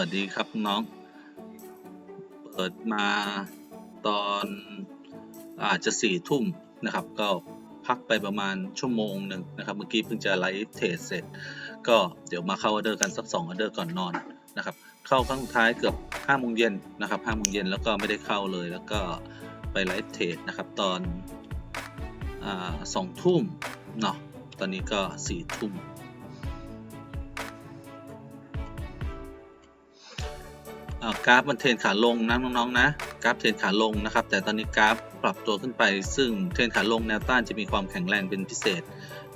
วัสดีครับน้อง เปิดมาตอนอาจจะสี่ทุ่มนะครับ ก็พักไปประมาณชั่วโมงหนึ่งนะครับ เมื่อกี้เพิ่งจะไลฟ์เทรดเสร็จ ก็เดี๋ยวมาเข้าออเดอร์กันสักสองออเดอร์ก่อนนอนนะครับ เข้าครั้งท้ายเกือบห้าโมงเย็นนะครับห้าโมงเย็นแล้วก็ไม่ได้เข้าเลยแล้วก็ไปไลฟ์เทรดนะครับตอนอสองทุ่มเนาะตอนนี้ก็สี่ทุ่ม กราฟมันเทรนขาลงนะน้องๆนะกราฟเทรนขาลงนะครับ แต่ตอนนี้กราฟปรับตัวขึ้นไป ซึ่งเทรนขาลงแนวต้านจะมีความแข็งแรงเป็นพิเศษ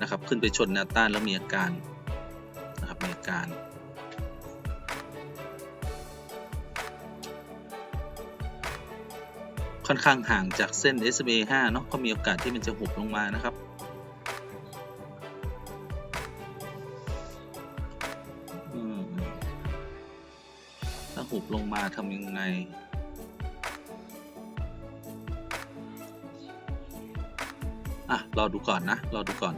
นะครับ ขึ้นไปชนแนวต้านแล้วมีอาการนะครับมีอาการค่อนข้างห่างจากเส้น SMA 5เนาะก็มีโอกาสที่มันจะหุบลงมานะครับ หุบลงมาทำยังไง อะรอดูก่อนนะ รอดูก่อน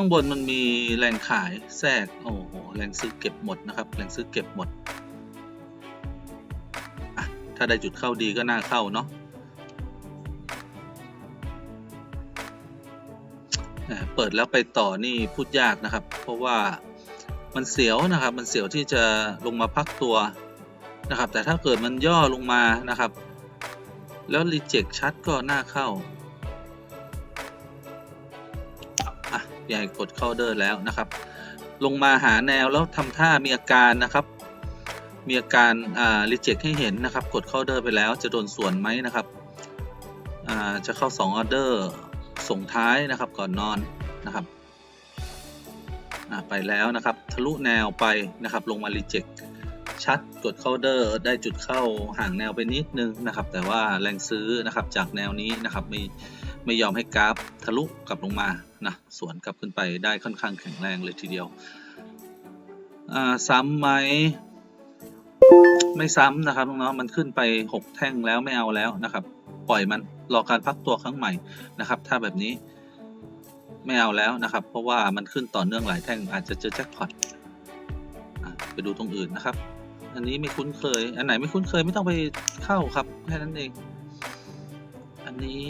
ข้างบนมันมีแรงขายแทรกโอ้โหแรงซื้อเก็บหมดนะครับ แรงซื้อเก็บหมดอะถ้าได้จุดเข้าดีก็น่าเข้าเนาะเปิดแล้วไปต่อนี่พูดยากนะครับ เพราะว่ามันเสียวนะครับ มันเสียวที่จะลงมาพักตัวนะครับ แต่ถ้าเกิดมันย่อลงมานะครับ แล้วรีเจ็คชัดก็น่าเข้า อะยายกดเข้าเดอร์แล้วนะครับ ลงมาหาแนวแล้วทำท่ามีอาการนะครับ มีอาการอ่ารีเจ็คให้เห็นนะครับ กดเข้าเดอร์ไปแล้วจะโดนส่วนไหมนะครับอ่าจะเข้า2ออเดอร์ส่งท้ายนะครับก่อนนอนนะครับไปแล้วนะครับ ทะลุแนวไปนะครับ ลงมารีเจ็คชัดกดเข้าเดอร์ได้จุดเข้าห่างแนวไปนิดนึงนะครับ แต่ว่าแรงซื้อนะครับจากแนวนี้นะครับม่ ไม่ยอมให้กราฟทะลุกลับลงมานะสวนกลับขึ้นไปได้ค่อนข้างแข็งแรงเลยทีเดียวซ้ำไหมไม่ซ้ำนะครับน้องๆมันขึ้นไป 6 แท่งแล้วไม่เอาแล้วนะครับ ปล่อยมันรอการพักตัวครั้งใหม่นะครับ ถ้าแบบนี้ไม่เอาแล้วนะครับ เพราะว่ามันขึ้นต่อเนื่องหลายแท่งอาจจะเจอแจ็คพอตไปดูตรงอื่นนะครับ อันนี้ไม่คุ้นเคย อันไหนไม่คุ้นเคยไม่ต้องไปเข้าครับแค่นั้นเอง อันนี้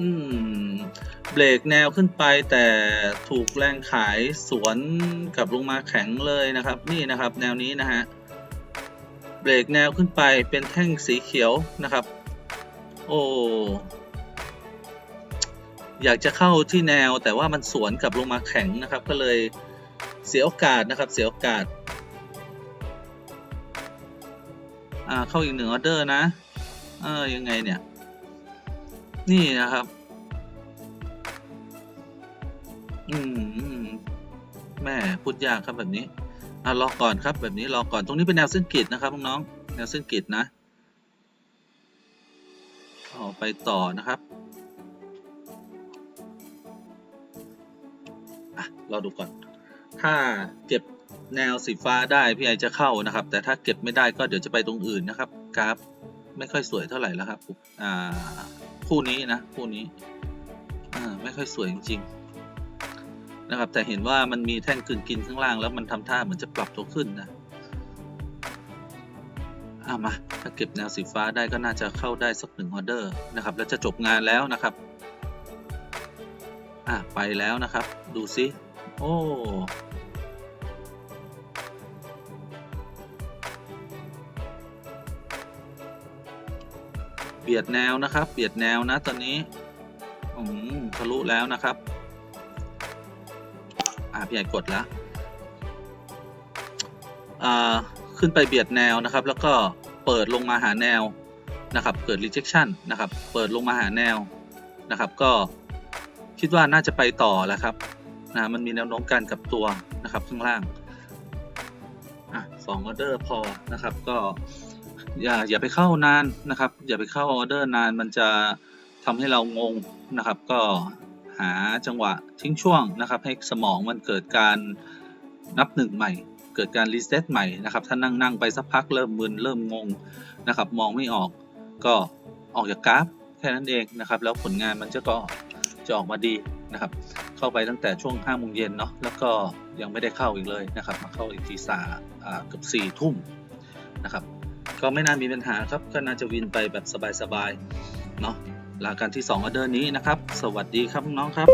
อืม เบรกแนวขึ้นไปแต่ถูกแรงขายสวนกลับลงมาแข็งเลยนะครับ นี่นะครับ แนวนี้นะฮะเบรกแนวขึ้นไปเป็นแท่งสีเขียวนะครับ โอ้อยากจะเข้าที่แนวแต่ว่ามันสวนกลับลงมาแข็งนะครับ ก็เลยเสียโอกาสนะครับ เสียโอกาสอ่าเข้าอีกหนึ่งออเดอร์นะเออยังไงเนี่ย นี่นะครับ อืมแม่พูดยากครับแบบนี้อ่ารอก่อนครับ แบบนี้รอก่อนตรงนี้เป็นแนวเส้นกรีดนะครับน้องๆแนวเส้นกรีดนะออกไปต่อนะครับอะรอดูก่อน ถ้าเก็บแนวสีฟ้าได้พี่ไอจะเข้านะครับ แต่ถ้าเก็บไม่ได้ก็เดี๋ยวจะไปตรงอื่นนะครับกราฟไม่ค่อยสวยเท่าไหร่แล้วครับอ่า คู่นี้นะคู่นี้อ่าไม่ค่อยสวยจริงๆนะครับ แต่เห็นว่ามันมีแท่งกลืนกินข้างล่างแล้วมันทำท่าเหมือนจะปรับตัวขึ้นนะอ่ามาถ้าเก็บแนวสีฟ้าได้ก็น่าจะเข้าได้สักหนึ่งออเดอร์นะครับ แล้วจะจบงานแล้วนะครับอ่าไปแล้วนะครับ ดูซิโอ้ เบียดแนวนะครับ เบียดแนวนะตอนนี้อืมทะลุแล้วนะครับ อ่าพี่ใหญ่กดแล้วอ่าขึ้นไปเบียดแนวนะครับ แล้วก็เปิดลงมาหาแนวนะครับ เกิด rejection นะครับ เปิดลงมาหาแนวนะครับ ก็คิดว่าน่าจะไปต่อแล้วครับนะมันมีแนวโน้มการกลับตัวนะครับข้างล่างอะสองออเดอร์พอนะครับก็ อย่าอย่าไปเข้านานนะครับ อย่าไปเข้าออเดอร์นานมันจะทำให้เรางงนะครับ ก็หาจังหวะทิ้งช่วงนะครับ ให้สมองมันเกิดการนับหนึ่งใหม่ เกิดการรีเซ็ตใหม่นะครับ ถ้านั่งนั่งไปสักพักเริ่มมึนเริ่มงงนะครับ มองไม่ออกก็ออกจากกราฟแค่นั้นเองนะครับ แล้วผลงานมันจะก็จะออกมาดีนะครับ เข้าไปตั้งแต่ช่วง5โมงเย็นเนาะแล้วก็ยังไม่ได้เข้าอีกเลยนะครับ มาเข้าอีกทีสาอ่าเกือบ4ทุ่มนะครับ ก็ไม่น่ามีปัญหาครับ ก็น่าจะวินไปแบบสบายๆ เนาะลากันที่2ออเดอร์นี้นะครับ สวัสดีครับน้องครับ